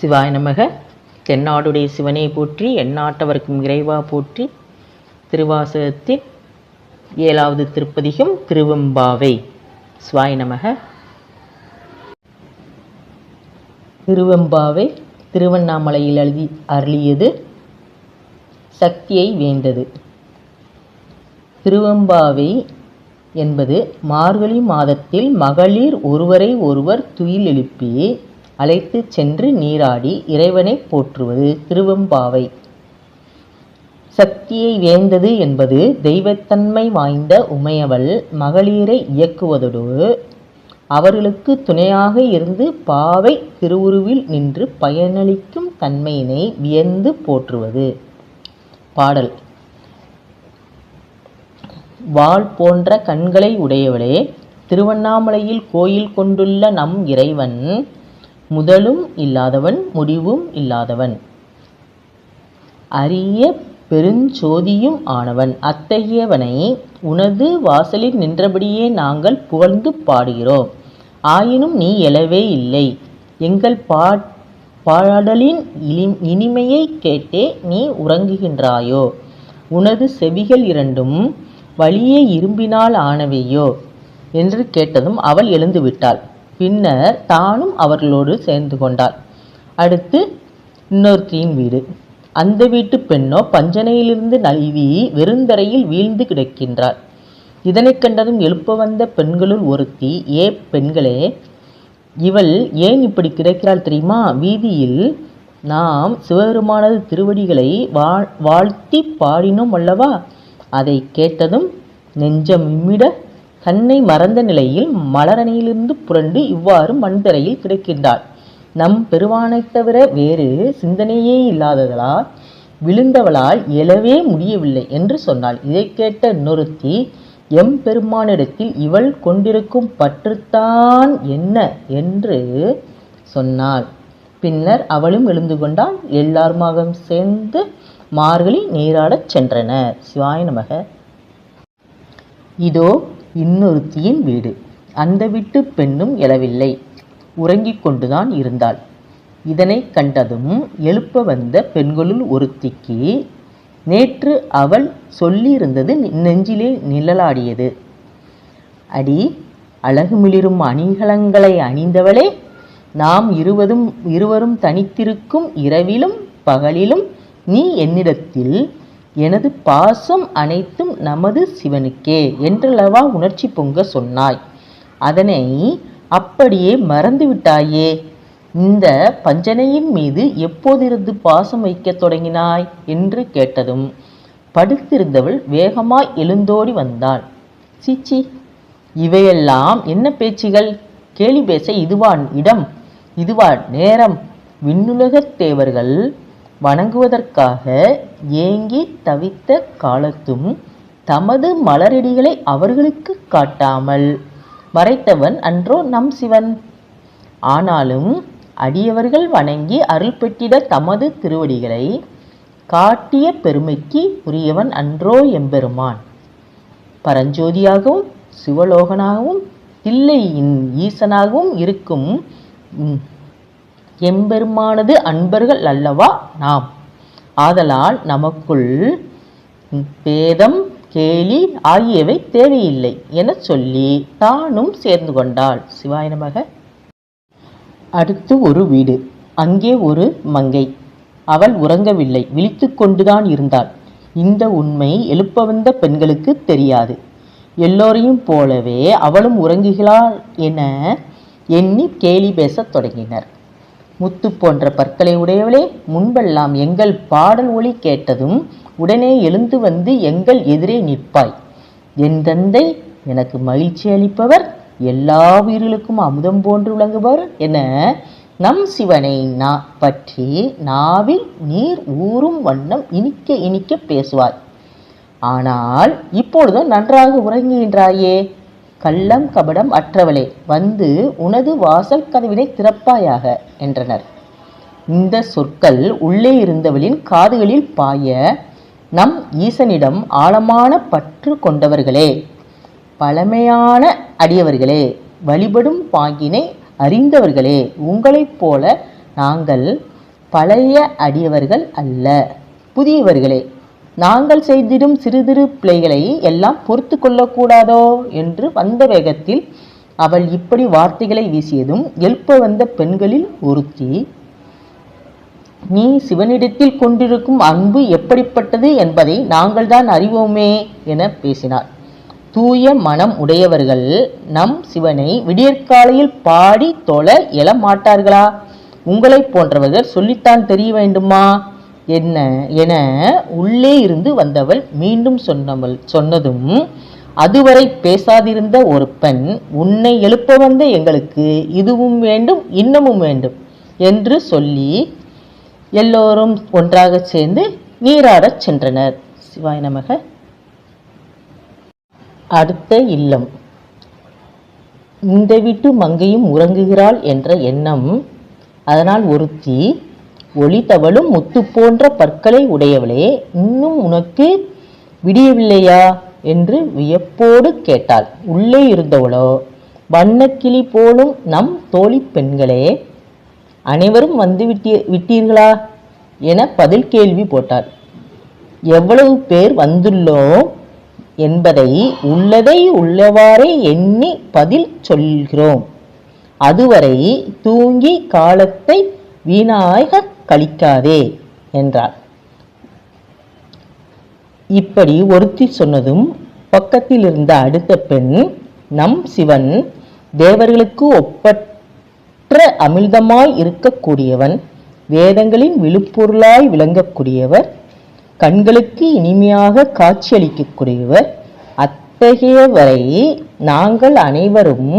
சிவாய நமக. தென்னாடுடைய சிவனை போற்றி எந்நாட்டவர்க்கும் இறைவா போற்றி திருவாசகத்தின் ஏழாவது திருப்பதிகம் திருவெம்பாவை. சிவாய நமக. திருவெம்பாவை திருவண்ணாமலையில் அழுதி அருளியது சக்தியை வேண்டது. திருவெம்பாவை என்பது மார்கழி மாதத்தில் மகளிர் ஒருவரை ஒருவர் துயில் எழுப்பி அழைத்து சென்று நீராடி இறைவனை போற்றுவது திருவெம்பாவை. சக்தியை வேந்தது என்பது தெய்வத்தன்மை வாய்ந்த உமையவள் மகளிரை இயக்குவதோடு அவர்களுக்கு துணையாக இருந்து பாவை திருவுருவில் நின்று பயனளிக்கும் தன்மையினை வியந்து போற்றுவது. பாடல். வாள் போன்ற கண்களை உடையவளே திருவண்ணாமலையில் கோயில் கொண்டுள்ள நம் இறைவன் முதலும் இல்லாதவன் முடிவும் இல்லாதவன். அரிய பெருஞ்சோதியும் ஆனவன். அத்தகையவனை உனது வாசலில் நின்றபடியே நாங்கள் புகழ்ந்து பாடுகிறோம். ஆயினும் நீ எழவே இல்லை. எங்கள் பா பாடலின் இனி இனிமையை கேட்டே நீ உறங்குகின்றாயோ? உனது செவிகள் இரண்டும் வழியே இரும்பினால் ஆனவையோ? என்று கேட்டதும் அவள் எழுந்துவிட்டாள். பின்னர் தானும் அவர்களோடு சேர்ந்து கொண்டாள். அடுத்து இன்னொருத்தியின் வீடு. அந்த வீட்டு பெண்ணோ பஞ்சனையிலிருந்து நழுவி வெறுந்தரையில் வீழ்ந்து கிடக்கின்றாள். இதனைக் கண்டதும் எழுப்ப வந்த பெண்களுள் ஒருத்தி ஏ பெண்களே இவள் ஏன் இப்படி கிடக்கிறாள் தெரியுமா? வீதியில் நாம் சிவபெருமானது திருவடிகளை வாழ் வாழ்த்தி பாடினோம் அல்லவா? அதை கேட்டதும் நெஞ்சம் இம்மிட தன்னை மறந்த நிலையில் மலரணியிலிருந்து புரண்டு இவ்வாறு மண்தரையில் கிடக்கின்றாள். நம் பெருவானைத் தவிர வேறு சிந்தனையே இல்லாததலால் விழுந்தவளால் எழவே முடியவில்லை என்று சொன்னாள். இதை கேட்ட நொருத்தி எம் பெருமானிடத்தில் இவள் கொண்டிருக்கும் பற்றுத்தான் என்ன என்று சொன்னாள். பின்னர் அவளும் எழுந்து கொண்டால் எல்லாருமாக சேர்ந்து மார்கழி நீராடச் சென்றனர். சிவாய நமக. இதோ இன்னொருத்தியின் வீடு. அந்த வீட்டு பெண்ணும் எழவில்லை. உறங்கிக் கொண்டுதான் இருந்தாள். இதனை கண்டதும் எழுப்ப வந்த பெண்களுள் ஒருத்திக்கு நேற்று அவள் சொல்லியிருந்தது நெஞ்சிலே நிழலாடியது. அடி அழகு மிளிரும் அணிகலங்களை அணிந்தவளே நாம் இருவதும் இருவரும் தனித்திருக்கும் இரவிலும் பகலிலும் நீ என்னிடத்தில் எனது பாசம் அனைத்தும் நமது சிவனுக்கே என்றளவா உணர்ச்சி பொங்க சொன்னாய். அதனை அப்படியே மறந்துவிட்டாயே இந்த பஞ்சனையின் மீது எப்போதிருந்து பாசம் வைக்கத் தொடங்கினாய்? என்று கேட்டதும் படுத்திருந்தவள் வேகமாய் எழுந்தோடி வந்தாள். சீச்சி இவையெல்லாம் என்ன பேச்சுகள்? கேலி பேச இதுவான் இடம் இதுவா நேரம். விண்ணுலகத் தேவர்கள் வணங்குவதற்காக ஏங்கி தவித்த காலத்தும் தமது மலரடிகளை அவர்களுக்கு காட்டாமல் மறைத்தவன் அன்றோ நம் சிவன். ஆனாலும் அடியவர்கள் வணங்கி அருள் பெற்றிட தமது திருவடிகளை காட்டிய பெருமைக்கு உரியவன் அன்றோ எம்பெருமான். பரஞ்சோதியாகவும் சிவலோகனாகவும் தில்லையின் ஈசனாகவும் இருக்கும் எம்பெருமானது அன்பர்கள் அல்லவா நாம்? ஆதலால் நமக்குள் பேதம் கேலி ஆகியவை தேவையில்லை என சொல்லி தானும் சேர்ந்து கொண்டாள். சிவாய நமக. அடுத்து ஒரு வீடு. அங்கே ஒரு மங்கை. அவள் உறங்கவில்லை. விழித்து கொண்டுதான் இருந்தாள். இந்த உண்மை எழுப்ப வந்த பெண்களுக்கு தெரியாது. எல்லோரையும் போலவே அவளும் உறங்குகிறாள் என எண்ணி கேலி பேசத் தொடங்கினர். முத்து போன்ற பற்களை உடையவளே முன்பெல்லாம் எங்கள் பாடல் ஒளி கேட்டதும் உடனே எழுந்து வந்து எங்கள் எதிரே நிற்பாய். என் தந்தை எனக்கு மகிழ்ச்சி அளிப்பவர் எல்லா உயிர்களுக்கும் அமுதம் போன்று விளங்குபவர் என நம் சிவனை நா பற்றி நாவில் நீர் ஊறும் வண்ணம் இனிக்க இனிக்க பேசுவாய். ஆனால் இப்பொழுதும் நன்றாக உறங்குகின்றாயே கள்ளம் கபடம் அற்றவளே வந்து உனது வாசல் கதவினை திறப்பாயாக என்றனர். இந்த சொற்கள் உள்ளே இருந்தவளின் காதுகளில் பாய நம் ஈசனிடம் ஆழமான பற்று கொண்டவர்களே பழமையான அடியவர்களே வழிபடும் பாங்கினை அறிந்தவர்களே உங்களைப் போல நாங்கள் பழைய அடியவர்கள் அல்ல புதியவர்களே. நாங்கள் செய்திடும் சிறு சிறு பிழைகளை எல்லாம் பொறுத்து கொள்ளக்கூடாதோ? என்று வந்த வேகத்தில் அவள் இப்படி வார்த்தைகளை வீசியதும் எழுப்ப வந்த பெண்களில் ஒருத்தி நீ சிவனிடத்தில் கொண்டிருக்கும் அன்பு எப்படிப்பட்டது என்பதை நாங்கள்தான் அறிவோமே என பேசினார் தூய மனம் உடையவர்கள் நம் சிவனை விடியற்காலையில் பாடி தொழ எழ மாட்டார்களா உங்களைப் போன்றவர்கள் சொல்லித்தான் தெரிய வேண்டுமா? என்ன? என உள்ளே இருந்து வந்தவள் மீண்டும் சொன்னவள் சொன்னதும் அதுவரை பேசாதிருந்த ஒரு பெண் உன்னை எழுப்ப வந்த எங்களுக்கு இதுவும் வேண்டும் இன்னமும் வேண்டும் என்று சொல்லி எல்லோரும் ஒன்றாக சேர்ந்து நீராடச் சென்றனர். சிவாய் நமக. அடுத்த இல்லம். இந்த வீட்டு மங்கையும் உறங்குகிறாள் என்ற எண்ணம் அதனால் ஒருத்தி ஒளித்தவளும் முத்து போன்ற பற்களை உடையவளே இன்னும் உனக்கு விடியவில்லையா? என்று வியப்போடு கேட்டாள். உள்ளே இருந்தவளோ வண்ணக்கிளி போலும் நம் தோழி பெண்களே அனைவரும் வந்து விட்டி விட்டீர்களா? என பதில் கேள்வி போட்டார் எவ்வளவு பேர் வந்துள்ளோம் என்பதை உள்ளதை உள்ளவாறே எண்ணி பதில் சொல்கிறோம். அதுவரை தூங்கி காலத்தை வீணாக கழிக்காதே என்றார். இப்படி ஒருத்தி சொன்னதும் பக்கத்தில் இருந்த அடுத்த பெண் நம் சிவன் தேவர்களுக்கு ஒப்பற்ற அமிழ்தமாய் இருக்கக்கூடியவன் வேதங்களின் விழுப்பொருளாய் விளங்கக்கூடியவர் கண்களுக்கு இனிமையாக காட்சியளிக்கக்கூடியவர் அத்தகையவரை நாங்கள் அனைவரும்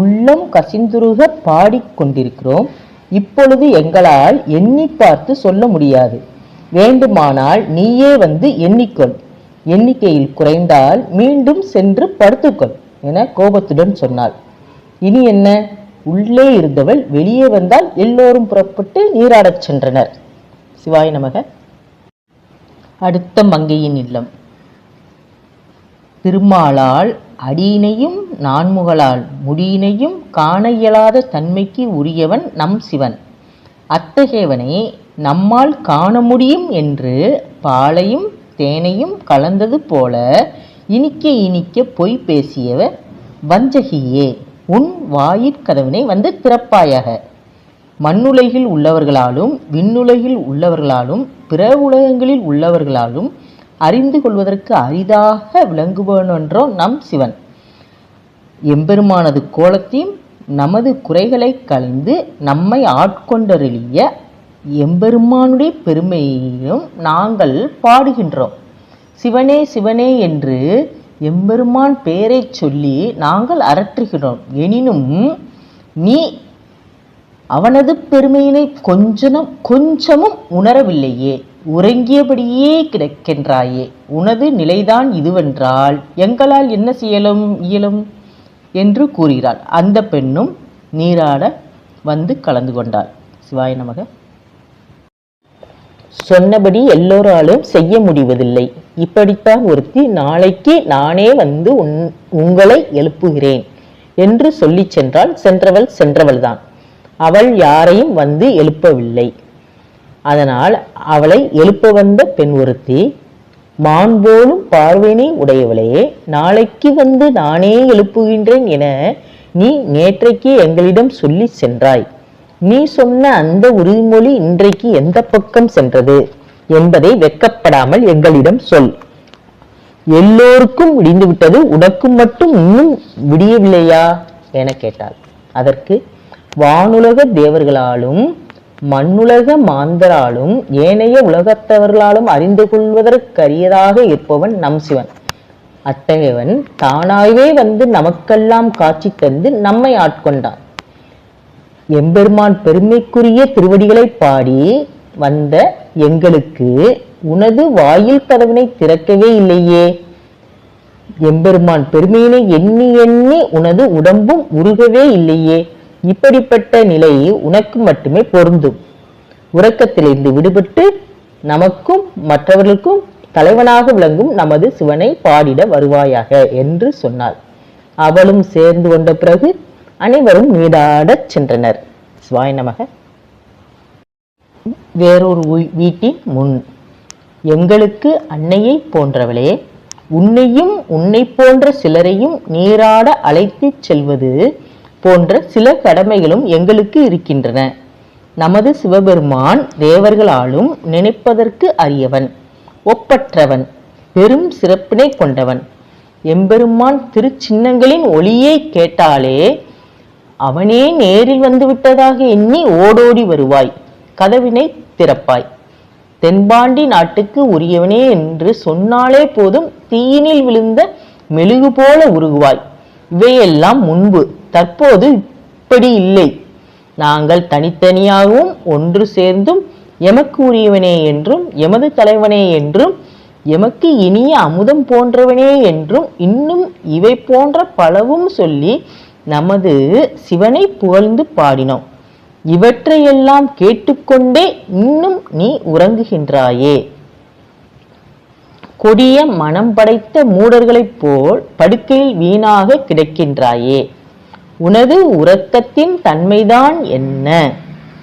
உள்ளம் கசிந்துருக பாடிக்கொண்டிருக்கிறோம். இப்பொழுது எங்களால் எண்ணி பார்த்து சொல்ல முடியாது. வேண்டுமானால் நீயே வந்து எண்ணிக்கொள். எண்ணிக்கையில் குறைந்தால் மீண்டும் சென்று படுத்துக்கொள் என கோபத்துடன் சொன்னாள். இனி என்ன? உள்ளே இருந்தவள் வெளியே வந்தால் எல்லோரும் புறப்பட்டு நீராடச் சென்றனர். சிவாய நமக. அடுத்த மங்கையின் இல்லம். திருமாலால் அடியினையும் நான்முகளால் முடியினையும் காண இயலாத தன்மைக்கு உரியவன் நம் சிவன். அத்தகையவனை நம்மால் காண முடியும் என்று பாலையும் தேனையும் கலந்தது போல இனிக்க இனிக்க பொய் பேசியவர் வஞ்சகியே உன் வாயிற்கதவினை வந்து திறப்பாயாக. மண்ணுலகில் உள்ளவர்களாலும் விண்ணுலகில் உள்ளவர்களாலும் பிற உலகங்களில் உள்ளவர்களாலும் அறிந்து கொள்வதற்கு அரிதாக விளங்குபவனென்றோ நம் சிவன். எம்பெருமானது கோலத்தையும் நமது குறைகளை கலைந்து நம்மை ஆட்கொண்டருளிய எம்பெருமானுடைய பெருமையையும் நாங்கள் பாடுகின்றோம். சிவனே சிவனே என்று எம்பெருமான் பெயரைச் சொல்லி நாங்கள் அரற்றுகிறோம். எனினும் நீ அவனது பெருமையினை கொஞ்சனும் கொஞ்சமும் உணரவில்லையே. உறங்கியபடியே கிடக்கின்றாயே. உனது நிலைதான் இதுவென்றால் எங்களால் என்ன செய்யலும் இயலும்? என்று கூறுகிறாள். அந்த பெண்ணும் நீராட வந்து கலந்து கொண்டாள். சிவாய நமக. சொன்னபடி எல்லோராலும் செய்ய முடிவதில்லை. இப்படித்தான் ஒருத்தி நாளைக்கு நானே வந்து உன் உங்களை எழுப்புகிறேன் என்று சொல்லிச் சென்றால் சென்றவள் சென்றவள்தான். அவள் யாரையும் வந்து எழுப்பவில்லை. அதனால் அவளை எழுப்ப வந்த பெண் ஒருத்தி மான் போலும் பார்வையினை உடையவளே நாளைக்கு வந்து நானே எழுப்புகின்றேன் என நீ நேற்றைக்கு எங்களிடம் சொல்லி சென்றாய். நீ சொன்ன அந்த உறுதிமொழி இன்றைக்கு எந்த பக்கம் சென்றது என்பதை வெட்கப்படாமல் எங்களிடம் சொல். எல்லோருக்கும் விடிந்துவிட்டது உனக்கு மட்டும் இன்னும் விடியவில்லையா? என கேட்டாள். அதற்கு வானுலக தேவர்களாலும் மண்ணுலக மாந்தராலும் ஏனைய உலகத்தவர்களாலும் அறிந்து கொள்வதற்கரியதாக இருப்பவன் நம் சிவன். அத்தகையவன் தானாகவே வந்து நமக்கெல்லாம் காட்சி தந்து நம்மை ஆட்கொண்டான். எம்பெருமான் பெருமைக்குரிய திருவடிகளை பாடி வந்த எங்களுக்கு உனது வாயில் கதவினை திறக்கவே இல்லையே. எம்பெருமான் பெருமையினை எண்ணி எண்ணி உனது உடம்பும் உருகவே இல்லையே. இப்படிப்பட்ட நிலை உனக்கு மட்டுமே பொருந்தும். உறக்கத்திலிருந்து விடுபட்டு நமக்கும் மற்றவர்களுக்கும் தலைவனாக விளங்கும் நமது சிவனை பாடிட வருவாயாக என்று சொன்னாள். அவளும் சேர்ந்து கொண்ட பிறகு அனைவரும் நீடாடச் சென்றனர். சிவாய் நமக. வேறொரு வீட்டின் முன். எங்களுக்கு அன்னையைப் போன்றவளே உன்னையும் உன்னை போன்ற சிலரையும் நீராட அழைத்துச் செல்வது போன்ற சில கடமைகளும் எங்களுக்கு இருக்கின்றன. நமது சிவபெருமான் தேவர்களாலும் நினைப்பதற்கு அரியவன் ஒப்பற்றவன் பெரும் சிறப்பினை கொண்டவன். எம்பெருமான் திருச்சின்னங்களின் ஒளியை கேட்டாலே அவனே நேரில் வந்துவிட்டதாக எண்ணி ஓடோடி வருவாய் கதவினை திறப்பாய். தென்பாண்டி நாட்டுக்கு உரியவனே என்று சொன்னாலே போதும் தீயினில் விழுந்த மெழுகு போல உருகுவாய். இவையெல்லாம் முன்பு. தற்போது இப்படி இல்லை. நாங்கள் தனித்தனியாகவும் ஒன்று சேர்ந்தும் எமக்கு உரியவனே என்றும் எமது தலைவனே என்றும் எமக்கு இனிய அமுதம் போன்றவனே என்றும் இன்னும் இவை போன்ற பலவும் சொல்லி நமது சிவனை புகழ்ந்து பாடினோம். இவற்றையெல்லாம் கேட்டுக்கொண்டே இன்னும் நீ உறங்குகின்றாயே. கொடிய மனம் படைத்த மூடர்களைப் போல் படுக்கையில் வீணாக கிடக்கின்றாயே. உனது உறக்கத்தின் தன்மைதான் என்ன?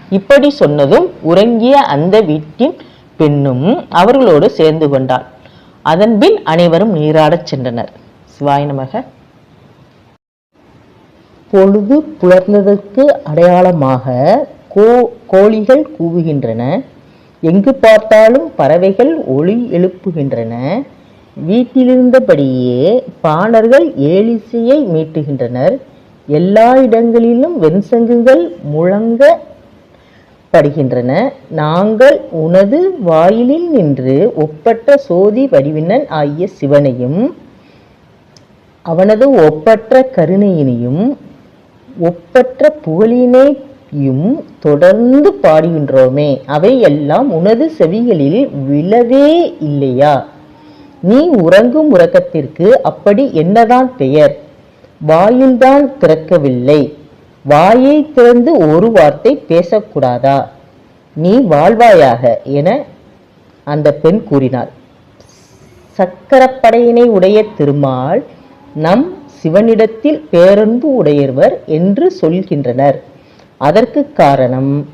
இப்படி சொன்னதும் உறங்கிய அந்த வீட்டின் பெண்ணும் அவர்களோடு சேர்ந்து கொண்டாள். அதன்பின் அனைவரும் நீராடச் சென்றனர். சிவாய நமக. பொழுது புலர்ந்ததற்கு அடையாளமாக கோ கோழிகள் கூவுகின்றன. எங்கு பார்த்தாலும் பறவைகள் ஒளி எழுப்புகின்றன. வீட்டிலிருந்தபடியே பாணர்கள் ஏலிசையை மீட்டுகின்றனர். எல்லா இடங்களிலும் வெண்சங்குகள் முழங்க படுகின்றன நாங்கள் உனது வாயிலில் நின்று ஒப்பற்ற சோதி வடிவினன் ஆகிய சிவனையும் அவனது ஒப்பற்ற கருணையினையும் ஒப்பற்ற புகழினையும் தொடர்ந்து பாடுகின்றோமே. அவை எல்லாம் உனது செவிகளில் விழவே இல்லையா? நீ உறங்கும் உறக்கத்திற்கு அப்படி என்னதான் பெயர்? வாயில்தான் திறக்கவில்லை. வாயை திறந்து ஒரு வார்த்தை பேசக்கூடாதா? நீ வாழ்வாயாக என அந்த பெண் கூறினாள். சக்கரப்படையினை உடைய திருமால் நம் சிவனிடத்தில் பேரன்பு உடையவர் என்று சொல்கின்றனர். அதற்கு காரணம்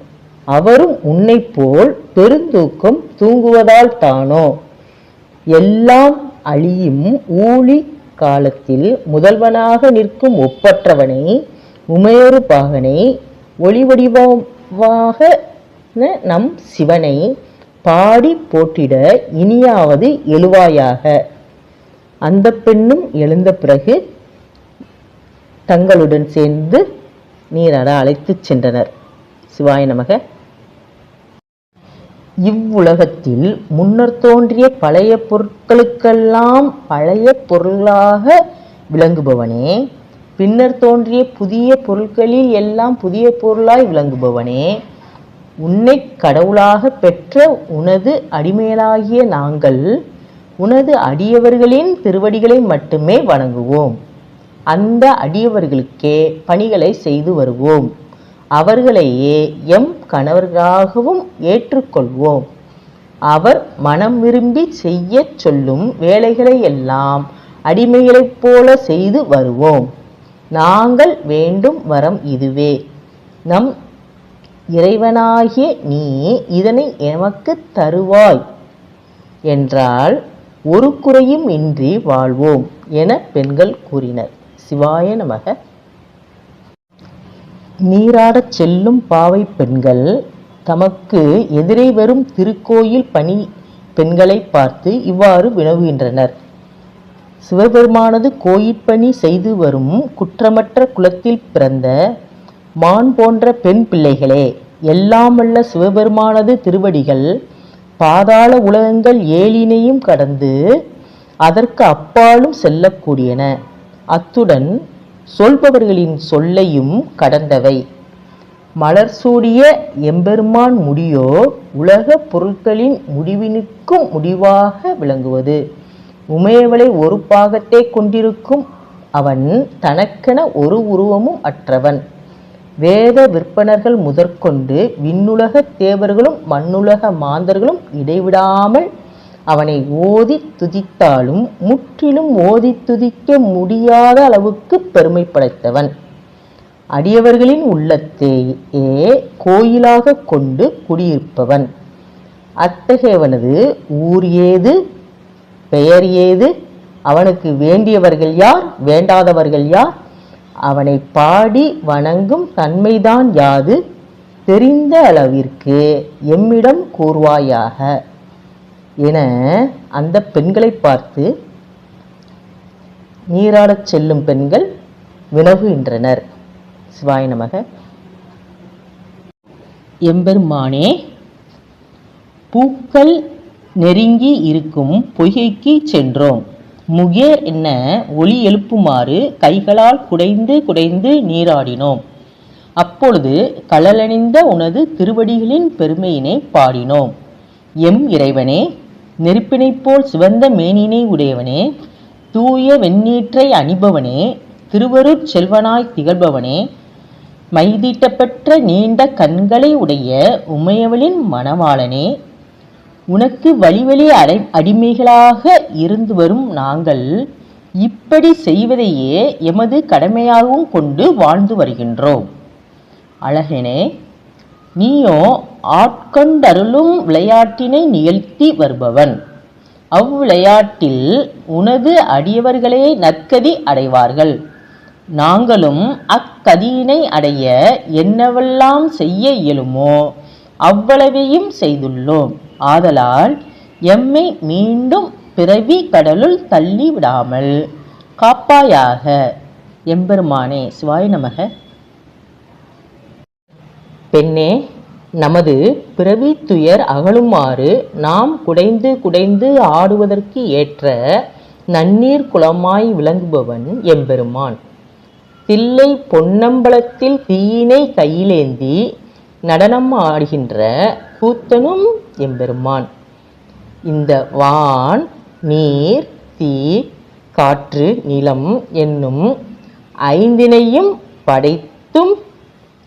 அவரும் உன்னைப் போல் பெருந்தூக்கம் தூங்குவதால் தானோ? எல்லாம் அழியும் ஊழி காலத்தில் முதல்வனாக நிற்கும் ஒப்பற்றவனை உமையொரு பாகனை ஒளிவடிவமாக நம் சிவனை பாடி போற்றிட இனியாவது எழுவாயாக. அந்த பெண்ணும் எழுந்த பிறகு தங்களுடன் சேர்ந்து நீராட அழைத்துச் சென்றனர். சிவாய நமக. இவ்வுலகத்தில் முன்னர் தோன்றிய பழைய பொருட்களுக்கெல்லாம் பழைய பொருளாக விளங்குபவனே. பின்னர் தோன்றிய புதிய பொருட்களில் எல்லாம் புதிய பொருளாய் விளங்குபவனே. உன்னை கடவுளாக பெற்ற உனது அடிமைகளாகிய நாங்கள் உனது அடியவர்களின் திருவடிகளை மட்டுமே வணங்குவோம். அந்த அடியவர்களுக்கே பணிகளை செய்து வருவோம். அவர்களையே எம் கணவர்களாகவும் ஏற்றுக்கொள்வோம். அவர் மனம் விரும்பி செய்யச் சொல்லும் வேலைகளை எல்லாம் அடிமைகளைப் போல செய்து வருவோம். நாங்கள் வேண்டும் வரம் இதுவே. நம் இறைவனாகிய நீ இதனை எமக்கு தருவாய் என்றால் ஒரு குறையும் இன்றி வாழ்வோம் என பெண்கள் கூறினர். சிவாய நமக. நீராடச் செல்லும் பாவை பெண்கள் தமக்கு எதிரே வரும் திருக்கோயில் பணி பெண்களை பார்த்து இவ்வாறு வினவுகின்றனர். சிவபெருமானது கோயிற்பணி செய்து வரும் குற்றமற்ற குலத்தில் பிறந்த மான் போன்ற பெண் பிள்ளைகளே எல்லாம் வல்ல சிவபெருமானது திருவடிகள் பாதாள உலகங்கள் ஏழினையும் கடந்து அதற்கு அப்பாலும் செல்லக்கூடியன. அத்துடன் சொல்பவர்களின் சொல்லையும் கடந்தவை. மலர் சூடிய எம்பெருமான் முடியோ உலக பொருட்களின் முடிவினுக்கும் முடிவாக விளங்குவது. உமையவளை ஒரு பாகத்தை கொண்டிருக்கும் அவன் தனக்கென ஒரு உருவமும் அற்றவன். வேத விற்பனர்கள் முதற்கொண்டு விண்ணுலக தேவர்களும் மண்ணுலக மாந்தர்களும் இடைவிடாமல் அவனை ஓதி துதித்தாலும் முற்றிலும் ஓதி துதிக்க முடியாத அளவுக்கு பெருமை படைத்தவன். அடியவர்களின் உள்ளத்தையே கோயிலாக கொண்டு குடியிருப்பவன். அத்தகையவனது ஊர் ஏது? பெயர் ஏது? அவனுக்கு வேண்டியவர்கள் யார்? வேண்டாதவர்கள் யார்? அவனை பாடி வணங்கும் தன்மைதான் யாது? தெரிந்த அளவிற்கு எம்மிடம் கூறுவாயாக. என அந்த பெண்களை பார்த்து நீராடச் செல்லும் பெண்கள் வினவுகின்றனர். சிவாய நமக. எம்பெருமானே பூக்கள் நெருங்கி இருக்கும் பொய்கைக்கு சென்றோம். முகேர் என்ன ஒளி எழுப்புமாறு கைகளால் குடைந்து குடைந்து நீராடினோம். அப்பொழுது கலலணிந்த உனது திருவடிகளின் பெருமையினை பாடினோம். எம் இறைவனே நெருப்பினைப் போல் சிவந்த மேனினை உடையவனே தூய வெண்ணீற்றை அணிபவனே திருவருட் செல்வனாய் திகழ்பவனே மைதீட்டப்பெற்ற நீண்ட கண்களை உடைய உமையவளின் மணவாளனே உனக்கு வழிவழி அடை அடிமைகளாக இருந்து வரும் நாங்கள் இப்படி செய்வதையே எமது கடமையாகவும் கொண்டு வாழ்ந்து வருகின்றோம். அழகனே நீயோ ஆட்கொண்டருளும் விளையாட்டினை நிகழ்த்தி வருபவன். அவ்விளையாட்டில் உனது அடியவர்களே நற்கதி அடைவார்கள். நாங்களும் அக்கதியினை அடைய என்னவெல்லாம் செய்ய இயலுமோ அவ்வளவையும் செய்துள்ளோம். ஆதலால் எம்மை மீண்டும் பிறவி கடலுள் தள்ளி விடாமல் காப்பாயாக. எம்பெருமானே சிவாய நமக. பெண்ணே நமது பிறவி துயர் அகலுமாறு நாம் குடைந்து குடைந்து ஆடுவதற்கு ஏற்ற நன்னீர் குளமாய் விளங்குபவன் எம்பெருமான். தில்லை பொன்னம்பலத்தில் தீயினை கையிலேந்தி நடனம் ஆடுகின்ற கூத்தனும் எம்பெருமான். இந்த வான் நீர் தீ காற்று நிலம் என்னும் ஐந்தினையும் படைத்தும்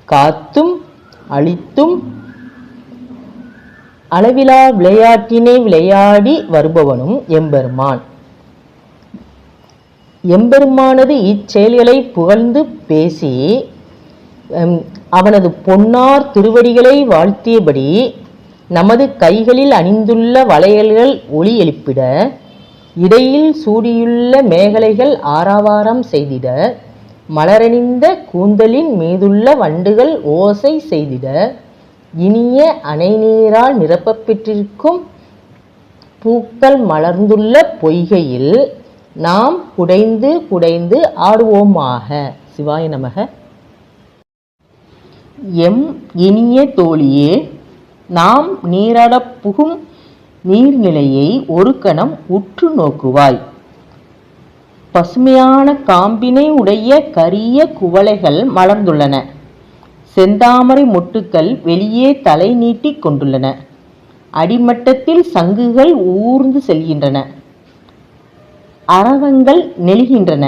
காத்தும் அழித்தும் அளவிலா விளையாட்டினை விளையாடி வருபவனும் எம்பெருமான். எம்பெருமானது இச்செயல்களை புகழ்ந்து பேசி அவனது பொன்னார் திருவடிகளை வாழ்த்தியபடி நமது கைகளில் அணிந்துள்ள வளையல்கள் ஒளி எழுப்பிட இடையில் சூடியுள்ள மேகலைகள் ஆரவாரம் செய்திட மலரணிந்த கூந்தலின் மீதுள்ள வண்டுகள் ஓசை செய்திட இனிய அணைநீரால் நிரப்பப்பெற்றிருக்கும் பூக்கள் மலர்ந்துள்ள பொய்கையில் நாம் குடைந்து குடைந்து ஆடுவோமாக. சிவாய நமக. எம் இனிய தோழியே நாம் நீராடப் புகும் நீர்நிலையை ஒரு கணம் உற்று நோக்குவாய். பசுமையான காம்பினை உடைய கரிய குவளைகள் மலர்ந்துள்ளன. செந்தாமரை மொட்டுக்கள் வெளியே தலை நீட்டி கொண்டுள்ளன. அடிமட்டத்தில் சங்குகள் ஊர்ந்து செல்கின்றன. அரவங்கள் நெழுகின்றன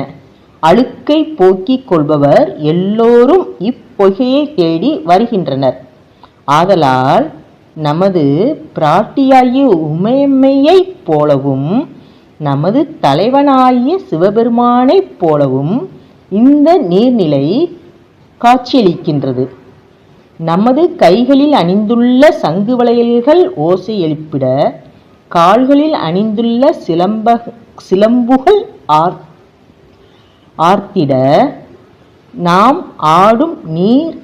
அழுக்கை போக்கிக் கொள்பவர் எல்லோரும் இப்பொகையை தேடி வருகின்றனர். ஆதலால் நமது பிராட்டியாகிய உமையம்மையைப் போலவும் நமது தலைவனாகிய சிவபெருமானைப் போலவும் இந்த நீர்நிலை காட்சியளிக்கின்றது. நமது கைகளில் அணிந்துள்ள சங்கு வளையல்கள் ஓசை எழுப்பிட கால்களில் அணிந்துள்ள சிலம்ப சிலம்புகள் ஆர் ஆர்த்திட நாம் ஆடும் நீர்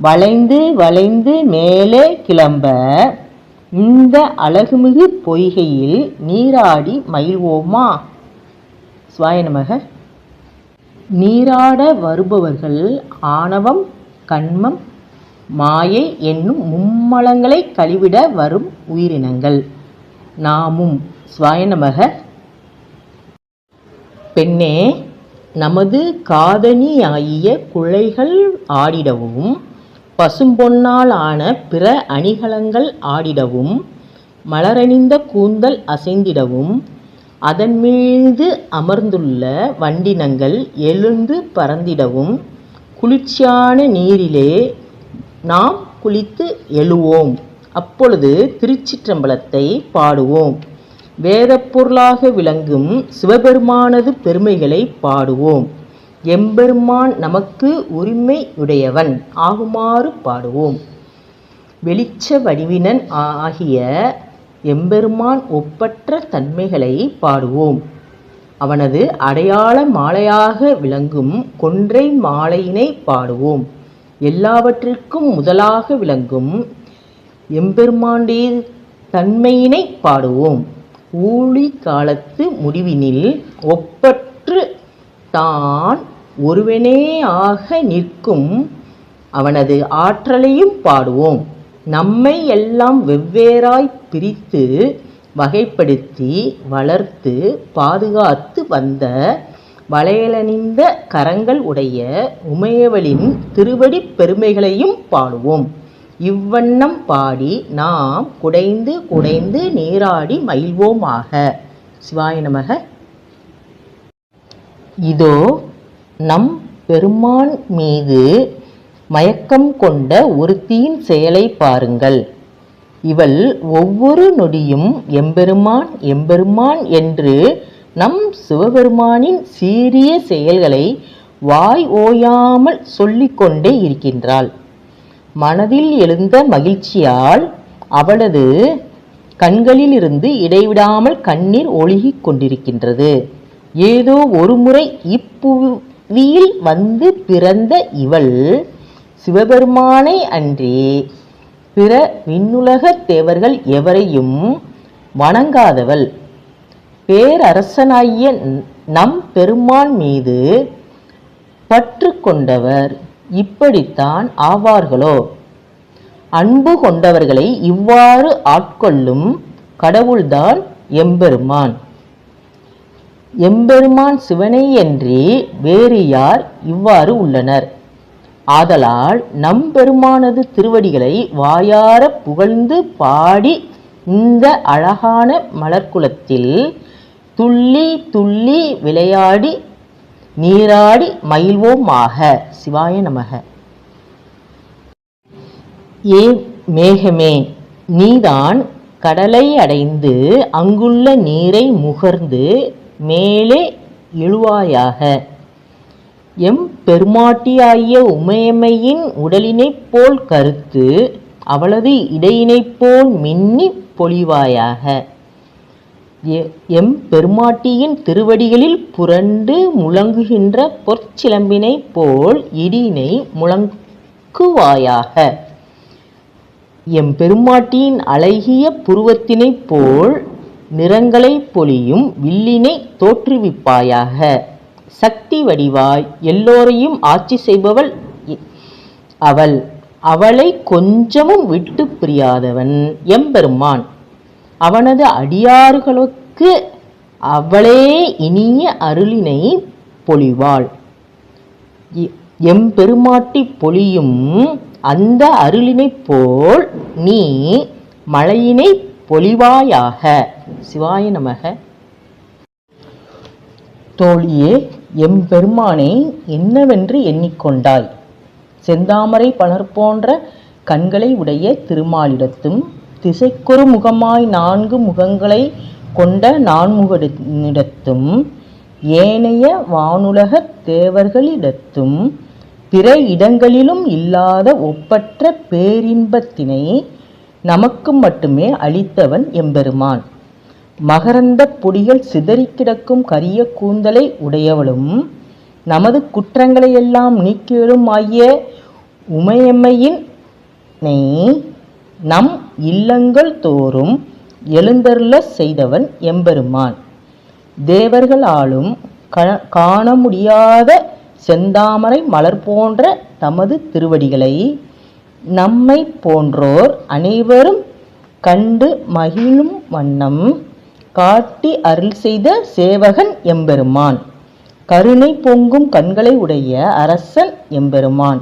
வளைந்து வளைந்து மேலே கிளம்ப இந்த அழகுமிகு பொய்கையில் நீராடி மகிழ்வோமா? சுவாயநமக நீராட வருபவர்கள் ஆணவம் கண்மம் மாயை என்னும் மும்மலங்களை கழிவிட வரும் உயிரினங்கள். நாமும் சுவாயநமக பெண்ணே நமது காதணியாகிய குழைகள் ஆடிடவும் பசும்பொன்னால் ஆன பிற அணிகலங்கள் ஆடிடவும் மலரணிந்த கூந்தல் அசைந்திடவும் அதன் மீது அமர்ந்துள்ள வண்டினங்கள் எழுந்து பறந்திடவும் குளிர்ச்சியான நீரிலே நாம் குளித்து எழுவோம். அப்பொழுது திருச்சிற்றம்பலத்தை பாடுவோம். வேதப்பொருளாக விளங்கும் சிவபெருமானது பெருமைகளை பாடுவோம். எம்பெருமான் நமக்கு உரிமையுடையவன் ஆகுமாறு பாடுவோம். வெளிச்ச வடிவினன் ஆகிய எம்பெருமான் ஒப்பற்ற தன்மைகளை பாடுவோம். அவனது அடையாள மாலையாக விளங்கும் கொன்றை மாலையினை பாடுவோம். எல்லாவற்றிற்கும் முதலாக விளங்கும் எம்பெருமாண்டே தன்மையினை பாடுவோம். ஊழி காலத்து முடிவினில் ஒப்பற்ற தான் ஒருவனே ஆக நிற்கும் அவனது ஆற்றலையும் பாடுவோம். நம்மை எல்லாம் வெவ்வேறாய் பிரித்து வகைப்படுத்தி வளர்த்து பாதுகாத்து வந்த வளையலணிந்த கரங்கள் உடைய உமையவளின் திருவடி பெருமைகளையும் பாடுவோம். இவ்வண்ணம் பாடி நாம் குடைந்து குடைந்து நீராடி மகிழ்வோமாக. சிவாய நமக. இதோ நம் பெருமான் மீது மயக்கம் கொண்ட ஒருத்தியின் செயலை பாருங்கள். இவள் ஒவ்வொரு நொடியும் எம்பெருமான் எம்பெருமான் என்று நம் சிவபெருமானின் சீரிய செயல்களை வாய் ஓயாமல் சொல்லிக்கொண்டே இருக்கின்றாள். மனதில் எழுந்த மகிழ்ச்சியால் அவளது கண்களிலிருந்து இடைவிடாமல் கண்ணீர் ஒழுகிக் கொண்டிருக்கின்றது. ஏதோ ஒருமுறை இப்புவியில் வந்து பிறந்த இவள் சிவபெருமானை அன்றி பிற விண்ணுலகத் தேவர்கள் எவரையும் வணங்காதவள். பேரரசனாகிய நம் பெருமான் மீது பற்று கொண்டவர் இப்படித்தான் ஆவார்களோ? அன்பு கொண்டவர்களை இவ்வாறு ஆட்கொள்ளும் கடவுள்தான் எம்பெருமான். எம்பெருமான் சிவனையன்றி வேறு யார் இவ்வாறு உள்ளனர்? ஆதலால் நம் பெருமானது திருவடிகளை வாயார புகழ்ந்து பாடி இந்த அழகான மலர்க்குலத்தில் துள்ளி துள்ளி விளையாடி நீராடி மயில்வோமாக சிவாய நமக. ஏ மேகமே நீதான் கடலை அடைந்து அங்குள்ள நீரை முகர்ந்து மேலே எழுவாயாக எம் பெருமாட்டியாகிய உமையம்மையின் உடலினைப் போல் கருத்து அவளது இடையினைப் போல் மின்னிப் பொழிவாயாக எம் பெருமாட்டியின் திருவடிகளில் புரண்டு முழங்குகின்ற பொற்சிலம்பினைப் போல் இடியினை முழங்குவாயாக எம் பெருமாட்டியின் அழகிய புருவத்தினைப் போல் நிறங்களை பொழியும் வில்லினை தோற்றுவிப்பாயாக. சக்தி வடிவாய் எல்லோரையும் ஆட்சி செய்பவள் அவள். அவளை கொஞ்சமும் விட்டு பிரியாதவன் எம்பெருமான். அவனது அடியார்களுக்கு அவளே இனிய அருளினை பொழிவாள். எம்பெருமாட்டி பொழியும் அந்த அருளினைப் போல் நீ மழையினை பொலிவாயாக. சிவாய நமக. தோழியே எம்பெருமானை என்னவென்று எண்ணிக்கொண்டாய்? செந்தாமரை பலர் போன்ற கண்களை உடைய திருமாலிடத்தும் திசைக்கொரு முகமாய் நான்கு முகங்களை கொண்ட நான்முகனிடத்தும் ஏனைய வானுலகத் தேவர்களிடத்தும் பிற இடங்களிலும் இல்லாத ஒப்பற்ற பேரின்பத்தினை நமக்கு மட்டுமே அளித்தவன் எம்பெருமான். மகரந்த பொடிகள் சிதறி கிடக்கும் கரிய கூந்தலை உடையவளும் நமது குற்றங்களையெல்லாம் நீக்கியலும் ஆகிய உமையம்மையின் நம் இல்லங்கள் தோறும் எழுந்தருள செய்தவன் எம்பெருமான். தேவர்கள் ஆளும் க- காண முடியாத செந்தாமரை மலர் போன்ற தமது திருவடிகளை நம்மை போன்றோர் அனைவரும் கண்டு மகிழும் வண்ணம் காட்டி அருள் செய்த சேவகன் எம்பெருமான். கருணை பொங்கும் கண்களை உடைய அரசன் எம்பெருமான்.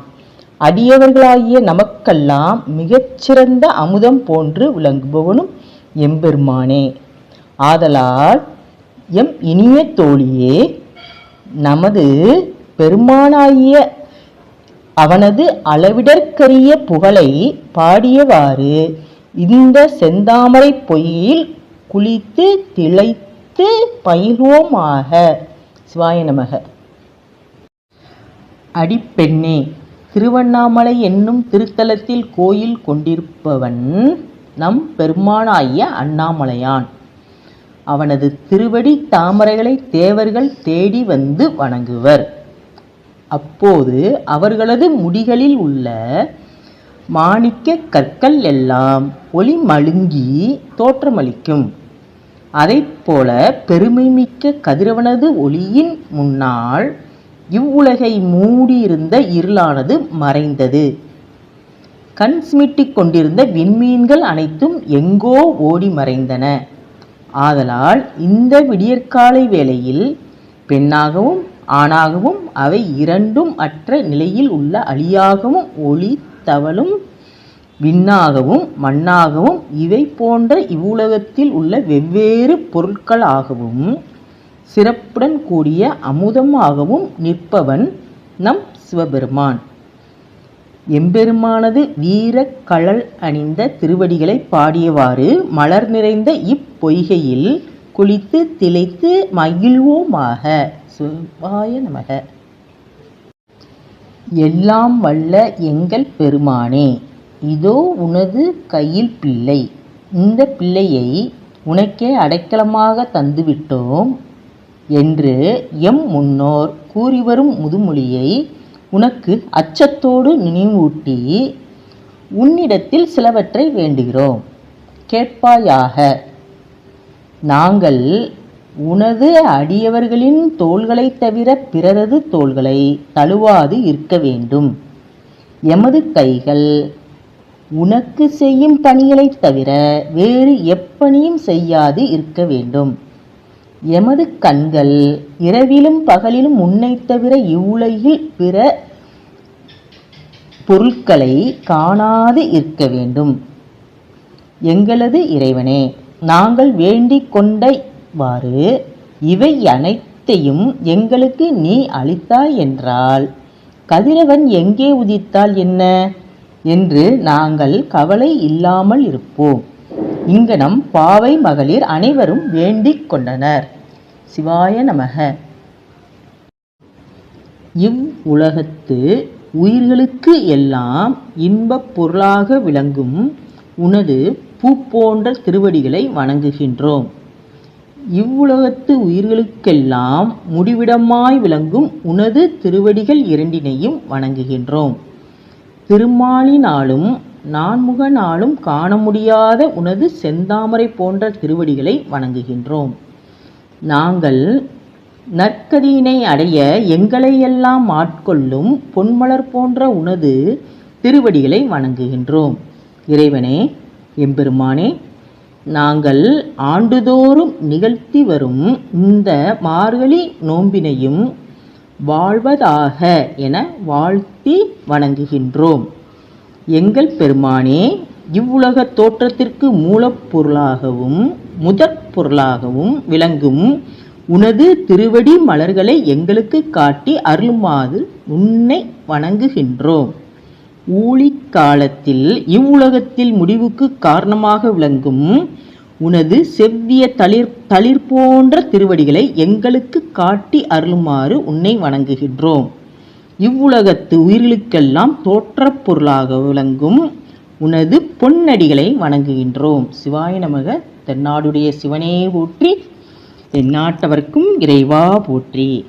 அடியவர்களாகிய நமக்கெல்லாம் மிகச்சிறந்த அமுதம் போன்று விளங்குபவனும் எம்பெருமானே. ஆதலால் எம் இனிய தோழியே நமது பெருமானாகிய அவனது அளவிடற்கரிய புகழை பாடியவாறு இந்த செந்தாமரை பொய்யில் குளித்து திளைத்து பயில்வோமாக. சிவாய நமக. அடிப்பெண்ணே திருவண்ணாமலை என்னும் திருத்தலத்தில் கோயில் கொண்டிருப்பவன் நம் பெருமானாகிய அண்ணாமலையான். அவனது திருவடி தாமரைகளை தேவர்கள் தேடி வந்து வணங்குவர். அப்போது அவர்களது முடிகளில் உள்ள மாணிக்க கற்கள் எல்லாம் ஒளி மழுங்கி தோற்றமளிக்கும். அதைப்போல பெருமைமிக்க கதிரவனது ஒளியின் முன்னால் இவ்வுலகை மூடியிருந்த இருளானது மறைந்தது. கண் சிமிட்டிக் கொண்டிருந்த விண்மீன்கள் அனைத்தும் எங்கோ ஓடி மறைந்தன. ஆதலால் இந்த விடியற்காலை வேளையில் பெண்ணாகவும் ஆணாகவும் அவை இரண்டும் அற்ற நிலையில் உள்ள அழியாகவும் ஒளி தவழும் விண்ணாகவும் மண்ணாகவும் இவை போன்ற இவ்வுலகத்தில் உள்ள வெவ்வேறு பொருட்களாகவும் சிறப்புடன் கூடிய அமுதமாகவும் நிற்பவன் நம் சிவபெருமான். எம்பெருமானது வீர கழல் அணிந்த திருவடிகளை பாடியவாறு மலர் நிறைந்த இப்பொய்கையில் குளித்து திளைத்து மகிழ்வோமாக. சிவாய நமக. எல்லாம் வல்ல எங்கள் பெருமானே. இதோ உனது கையில் பிள்ளை. இந்த பிள்ளையை உனக்கே அடைக்கலமாக தந்துவிட்டோம் என்று எம் முன்னோர் கூறிவரும் முதுமொழியை உனக்கு அச்சத்தோடு நினைவூட்டி உன்னிடத்தில் சிலவற்றை வேண்டுகிறோம். கேட்பாயாக நாங்கள் உனது அடியவர்களின் தோள்களைத் தவிர பிறரது தோள்களை தழுவாது இருக்க வேண்டும். எமது கைகள் உனக்கு செய்யும் பணிகளைத் தவிர வேறு எப்பணியும் செய்யாது இருக்க வேண்டும். எமது கண்கள் இரவிலும் பகலிலும் உன்னைத் தவிர இவ்வுலகில் பிற பொருட்களை காணாது இருக்க வேண்டும். எங்களது இறைவனே நாங்கள் வேண்டிக் கொண்டவாறு இவை அனைத்தையும் எங்களுக்கு நீ அளித்தாய் என்றால் கதிரவன் எங்கே உதித்தால் என்ன? என்று நாங்கள் கவலை இல்லாமல் இருப்போம். இங்கனம் பாவை மகளிர் அனைவரும் வேண்டிக் கொண்டனர். சிவாய நமக. இவ்வுலகத்து உயிர்களுக்கு எல்லாம் இன்பப் பொருளாக விளங்கும் உனது பூ போன்ற திருவடிகளை வணங்குகின்றோம். இவ்வுலகத்து உயிர்களுக்கெல்லாம் முடிவிடமாய் விளங்கும் உனது திருவடிகள் இரண்டினையும் வணங்குகின்றோம். திருமாலினாலும் நான்முகனாலும் காண முடியாத உனது செந்தாமரை போன்ற திருவடிகளை வணங்குகின்றோம். நாங்கள் நற்கதியினை அடைய எங்களையெல்லாம் ஆட்கொள்ளும் பொன்மலர் போன்ற உனது திருவடிகளை வணங்குகின்றோம். இறைவனே எம்பெருமானே நாங்கள் ஆண்டுதோறும் நிகழ்த்தி வரும் இந்த மார்கழி நோம்பினையும் வாழ்வதாக என வாழ்த்தி வணங்குகின்றோம். எங்கள் பெருமானே இவ்வுலக தோற்றத்திற்கு மூலப்பொருளாகவும் முதற் பொருளாகவும் விளங்கும் உனது திருவடி மலர்களை எங்களுக்கு காட்டி அருளுமாறு உன்னை வணங்குகின்றோம். ஊழிக் காலத்தில் இவ்வுலகத்தில் முடிவுக்கு காரணமாக விளங்கும் உனது செவ்விய தளிர் தளிர் போன்ற திருவடிகளை எங்களுக்கு காட்டி அருளுமாறு உன்னை வணங்குகின்றோம். இவ்வுலகத்து உயிர்களுக்கெல்லாம் தோற்றப் பொருளாக விளங்கும் உனது பொன்னடிகளை வணங்குகின்றோம். சிவாய நமக தென்னாடுடைய சிவனே போற்றி தென்னாட்டவர்க்கும் இறைவா போற்றி.